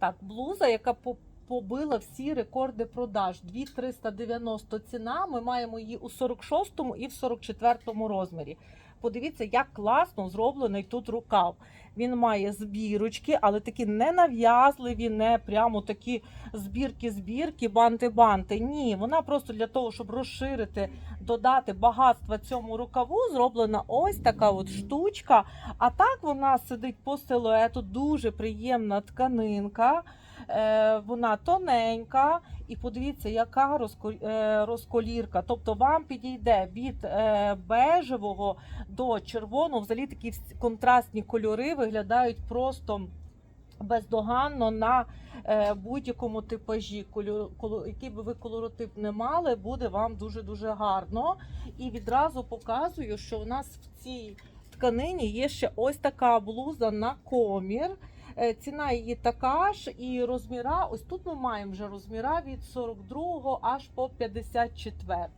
Так, блуза, яка побила всі рекорди продаж. 2390 ціна. Ми маємо її у 46-му і в 44-му розмірі. Подивіться, як класно зроблений тут рукав. Він має збірочки, але такі не нав'язливі, не прямо такі збірки-збірки, банти-банти. Ні, вона просто для того, щоб розширити, додати багатства цьому рукаву, зроблена ось така от штучка. А так вона сидить по силуету, дуже приємна тканинка. Е, вона тоненька, і подивіться, яка е, розколірка. Тобто вам підійде від е, бежевого до червоного. Взагалі такі контрастні кольори виглядають просто бездоганно на будь-якому типажі. Який би ви колоротип не мали, буде вам дуже дуже гарно. І відразу показую, що у нас в цій тканині є ще ось така блуза на комір. Е, Ціна її така ж, і розміра. Ось тут ми маємо вже розміра від 42 аж по 54.